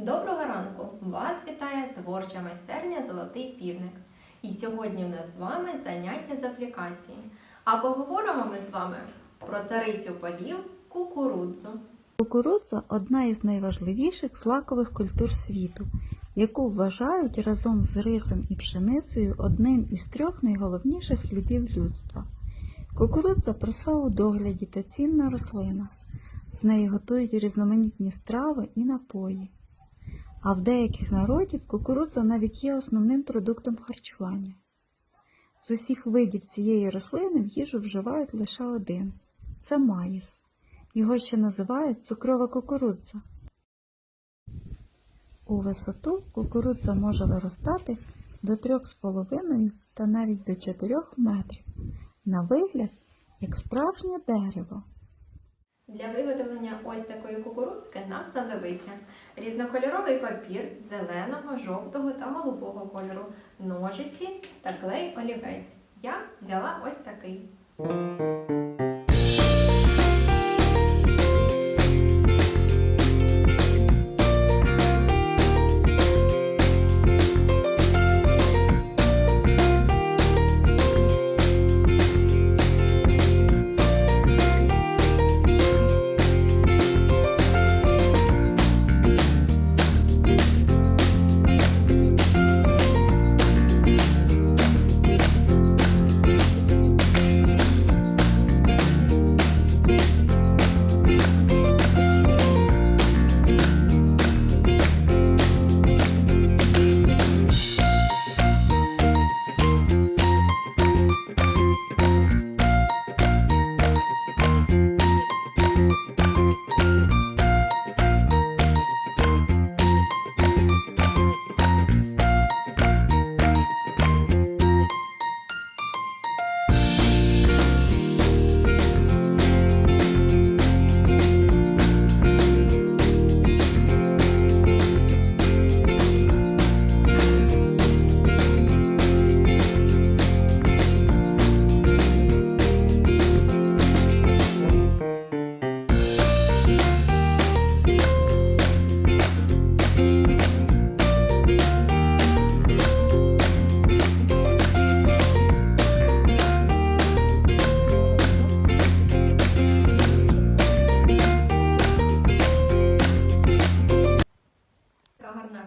Доброго ранку! Вас вітає творча майстерня Золотий півник. І сьогодні в нас з вами заняття з аплікації. А поговоримо ми з вами про царицю полів кукурудзу. Кукурудза одна із найважливіших злакових культур світу, яку вважають разом з рисом і пшеницею одним із трьох найголовніших хлібів людства. Кукурудза проста у догляді та цінна рослина. З неї готують різноманітні страви і напої. А в деяких народів кукурудза навіть є основним продуктом харчування. З усіх видів цієї рослини в їжу вживають лише один це маїс. Його ще називають цукрова кукурудза. У висоту кукурудза може виростати до 3,5 та навіть до 4 метрів. На вигляд, як справжнє дерево. Для виготовлення ось такої кукурудзки нам знадобиться різнокольоровий папір зеленого, жовтого та голубого кольору, ножиці та клей олівець. Я взяла ось такий.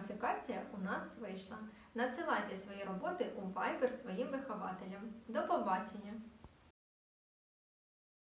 Аплікація у нас вийшла. Надсилайте свої роботи у Viber своїм вихователям. До побачення!